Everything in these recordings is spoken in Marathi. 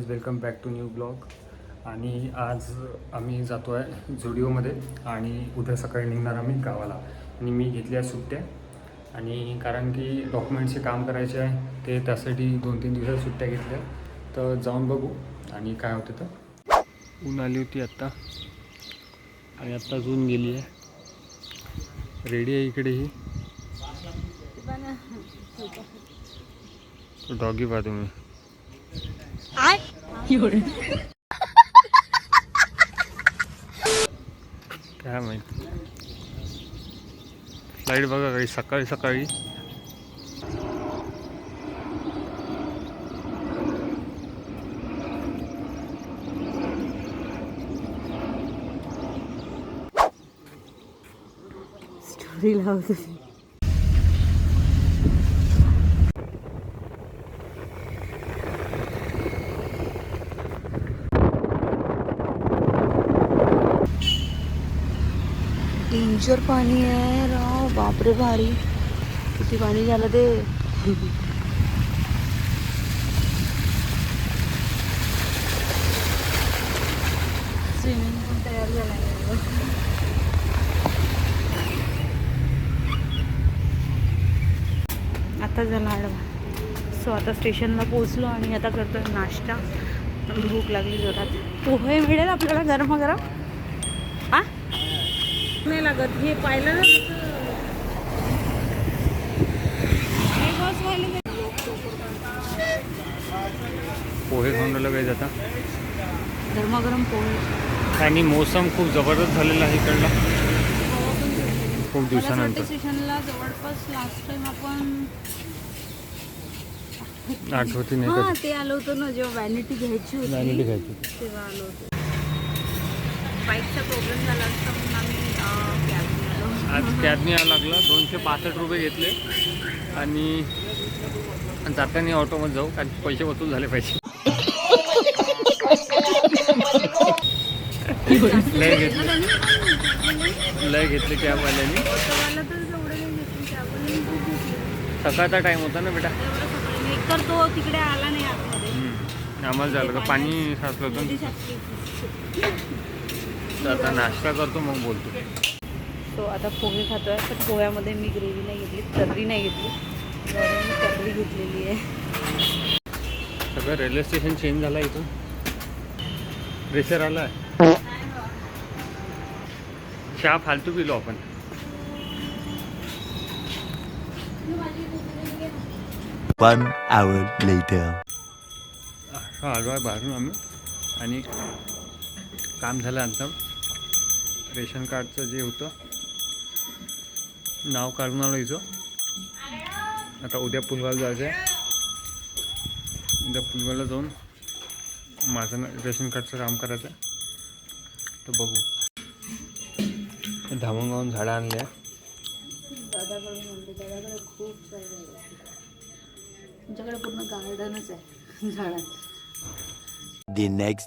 Guys welcome back to new blog आणि आज आम्ही जातो आहे झुडिओमध्ये आणि उद्या सकाळी निघणार आम्ही गावाला. आणि मी घेतल्या सुट्ट्या. आणि कारण की डॉक्युमेंटचे काम करायचे आहे ते त्यासाठी दोन तीन दिवसात सुट्ट्या घेतल्या. तर जाऊन बघू. आणि काय होते तर? ऊन आली होती आत्ता. आणि आत्ता ऊन गेली आहे. रेडी आहे इकडे ही? डॉगी पहा तुम्ही. काय माहिती? फ्लाईट बघा काही सकाळी सकाळी. स्टोरी लावत होती डेंजर पाणी आहे. राव बापरे भारी. किती पाणी झालं ते. स्विमिंग पूल तयार झाला आता झाला आडवा. सो आता स्टेशनला पोचलो आणि आता करतो नाश्ता. भूक लागली जोरात. पोहे मिळेल आपल्याला गरम गरम आ? नाही लागत. हे पाहिलं ना पोहे खाऊन राहिलं काही जाता गरमागरम पोहे. आणि मोसम खूप जबरदस्त झालेला आहे इकडला. खूप दिवसानंतर. स्टेशनला जवळपास लास्ट टाइम आपण आठवती नाही ते आलो होतो ना जेव्हा व्हॅनिटी घ्यायची होती घ्यायची. तेव्हा आलो होतो. बाईकचा प्रॉब्लेम झाला असता म्हणून आम्ही कॅब आलो आज कॅबने यायला लागलं. दोनशे पासष्ट रुपये घेतले. आणि जाताना ऑटोमध्ये जाऊ कारण पैसे वसूल झाले पाहिजे. लय घेतले. लय घेतले कॅबवाल्यानी. कॅबवाल्याने सकाळचा टाईम होता ना बेटा? एवढं तो तिकडे आला नाही आम्हाला झालं का? पाणी साचलं होतं आता नाश्ता करतो मग बोलतो. सो आता पोहे खातोय. पण पोह्यामध्ये मी ग्रेव्ही नाही घेतली तर्री नाही घेतली. मी तर्री घेतलेली आहे. सगळं रेल्वे स्टेशन चेंज झालं इथून प्रेशर आला आहे चहा फालतू पिलो आपण. One hour later. हा आलो आहे बाहेरून आम्ही आणि काम झाल्यानंतर रेशन कार्डचं जे होतं नाव काढून आलो इथं. आता उद्या पुलगाव जायचं आहे उद्या पुलगावला जाऊन माझं ना- रेशन कार्डचं काम करायचं आहे तर बघू. धामणगावून झाडं आणले दादाकडे खूप. तुमच्याकडे पूर्ण गार्डनच आहे झाडात The next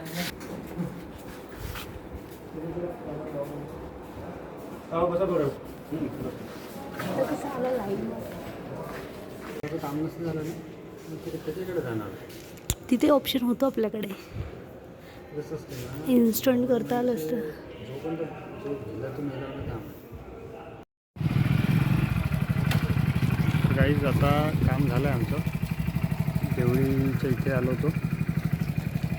त्याच्याकडे जाणार तिथे ऑप्शन होतं आपल्याकडे. इन्स्टंट करता आलं असतं. काम गाईज आता काम झालं आहे आमचं. देवळीच्या इथे आलो होतो.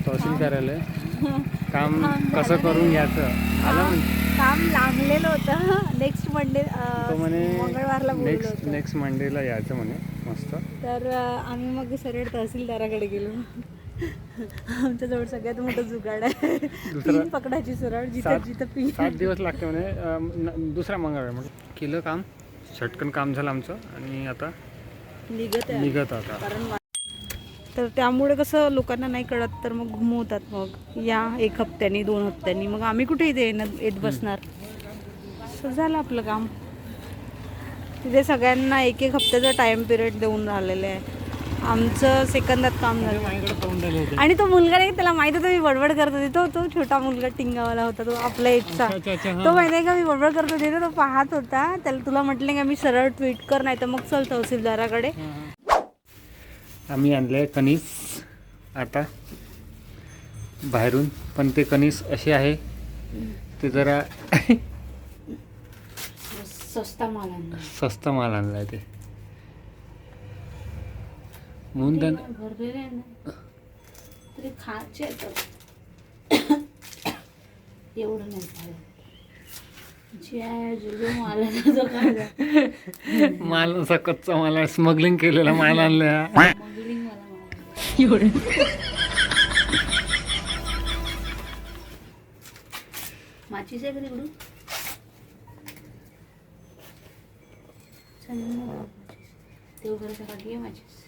तहसील कार्यालय. काम कसं करून. घ्यायचं? आलं म्हणजे? काम लांबलेलं होतं. नेक्स्ट मंडे तो म्हणे मंगळवारला बोललो नेक्स्ट होतो. नेक्स्ट मंडेला यायचं म्हणे मस्त. तर अं, आम्ही मग सरळ तहसीलदाराकडे गेलो. आमच्याजवळ सगळ्यात मोठं जुगाड आहे. दुसरं- पिन पकडायची सरळ जिथं सात- जिथं पिन सात दिवस लागते म्हणे. अं, न- दुसरा मंगळवार म्हणून केलं काम. झटकन काम झालं आमचं. आणि आता निघत आहे. निघत आता. कारण तर त्यामुळे कसं लोकांना नाही कळत तर मग घुमवतात मग. या एक हप्त्यानी दोन हप्त्यानी. मग आम्ही कुठे इथे येत बसणार? असं झालं आपलं काम. तिथे सगळ्यांना एक एक हप्त्याचा टाइम पिरियड देऊन राहिलेले आहे. आमचं सेकंदात काम झालं. राहिले होते? आणि तो मुलगा नाही त्याला माहीत होतं मी बडबड करत होते. तो तो छोटा मुलगा टिंगावाला होता तो आपल्या एजचा. तो माहिती आहे का मी बडबड करत होते तो पाहत होता. त्याला तुला म्हटलं का मी सरळ ट्विट कर नाही तर मग चल तहसीलदाराकडे. आम्ही आणले कणीस आता बाहेरून. पण ते कणीस असे आहे ते जरा स्वस्ता माल स्वस्त माल आणला आहे ते. म्हणून त्यानं एवढं नाही माल असा कच्चा माल आहे. स्मगलिंग केलेला माल आणला एवढं. माचीस आहे का तिकडून देवघराच्या पाठी आहे माचीस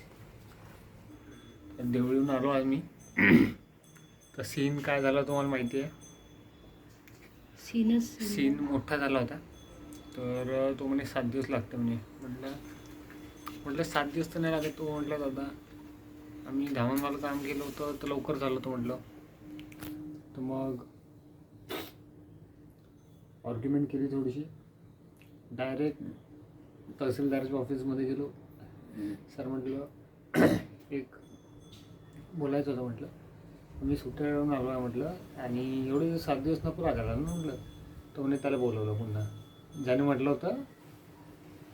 देवळीहून आलो आज मी. तर सीन काय झाला तुम्हाला माहिती आहे सीनच सीन मोठा झाला होता. तर तो म्हणे सात दिवस लागते म्हणे. म्हटलं म्हटलं सात दिवस तर नाही लागत. तो म्हटलं दादा आम्ही धामणवालं काम केलं होतं तर लवकर झालं होतं म्हटलं. तर मग आर्ग्युमेंट केली थोडीशी. डायरेक्ट तहसीलदाराच्या ऑफिसमध्ये गेलो. सर म्हटलं एक बोलायचं होतं म्हटलं. मी सुट्ट्या येऊन आलो आहे म्हटलं आणि एवढे सात दिवस नको लागायला ना म्हटलं. तो म्हणे त्याला बोलवलं पुन्हा. ज्याने म्हटलं होतं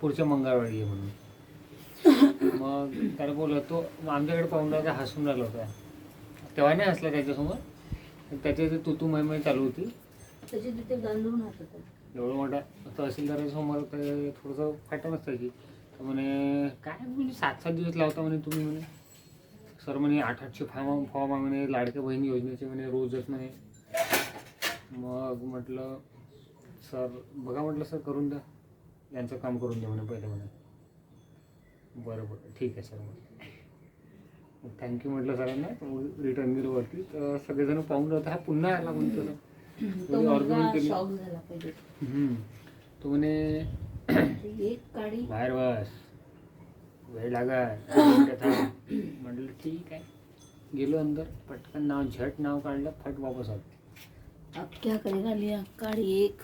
पुढच्या मंगळवारी ये म्हणून. मग त्याला बोलवलं तो आमच्याकडे पाहून राहिला हसून राहिला होता. तेव्हा नाही हसला त्याच्यासमोर. त्याच्या ते तुतू मैमय चालू होती. त्याची तिथे गांधून होतं एवढं मोठा तहसीलदाराच्या समोर ते थोडंसं फाटणच त्याची तर म्हणे काय म्हणजे सात सात दिवस लावता म्हणे तुम्ही म्हणे? सर म्हणे आठ आठशे फॉर्म फॉर्म आहे म्हणे लाडक्या बहिणी योजनेचे म्हणे रोजच म्हणे. मग म्हटलं सर बघा म्हटलं सर करून द्या. यांचं काम करून द्या म्हणे पहिले म्हणे. बरं बरं. ठीक आहे सर मग. थँक्यू म्हटलं सरांना रिटर्न गेलो वरती. तर सगळेजण पाहून राहता हा पुन्हा आला म्हणतो सर? तो केली. म्हणे बाहेर बस. वेळ लागा. म्हटलं ठीक आहे. गेलो अंदर पटकन नाव झट नाव काढलं फट वापस आलो. अब क्या करेगा लिया एक.